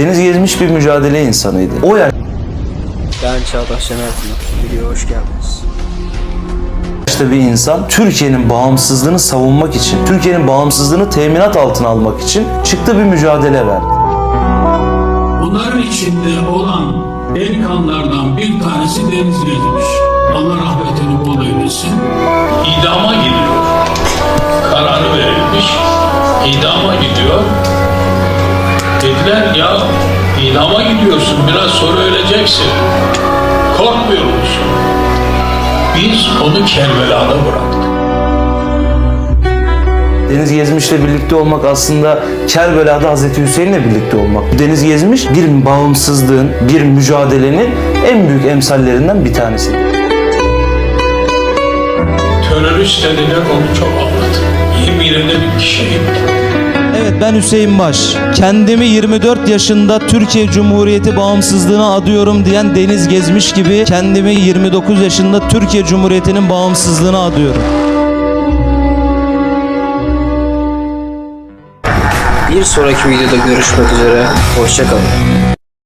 Deniz Gezmiş bir mücadele insanıydı. O Ben Çağdaş Şener. Videoya hoş geldiniz. yaşta bir insan Türkiye'nin bağımsızlığını savunmak için, Türkiye'nin bağımsızlığını teminat altına almak için çıktı bir mücadele verdi. Bunların içinde olan delikanlılardan bir tanesi Deniz Gezmiş. Allah rahmetini bol eylesin. İdama gidiyor. Kararı verilmiş. İdama gidiyor. Dediler ya idama gidiyorsun biraz sonra öleceksin. Korkmuyor musun? Biz onu Kerbela'da bıraktık. Deniz Gezmiş'le birlikte olmak aslında Kerbela'da Hazreti Hüseyin'le birlikte olmak. Deniz Gezmiş bir bağımsızlığın, bir mücadelenin en büyük emsallerinden bir tanesi. Terörist dediler onu çok ağladı. Yemininde bir kişiyim. Evet ben Hüseyin Baş. Kendimi 24 yaşında Türkiye Cumhuriyeti bağımsızlığına adıyorum diyen Deniz Gezmiş gibi kendimi 29 yaşında Türkiye Cumhuriyeti'nin bağımsızlığına adıyorum. Bir sonraki videoda görüşmek üzere. Hoşçakalın.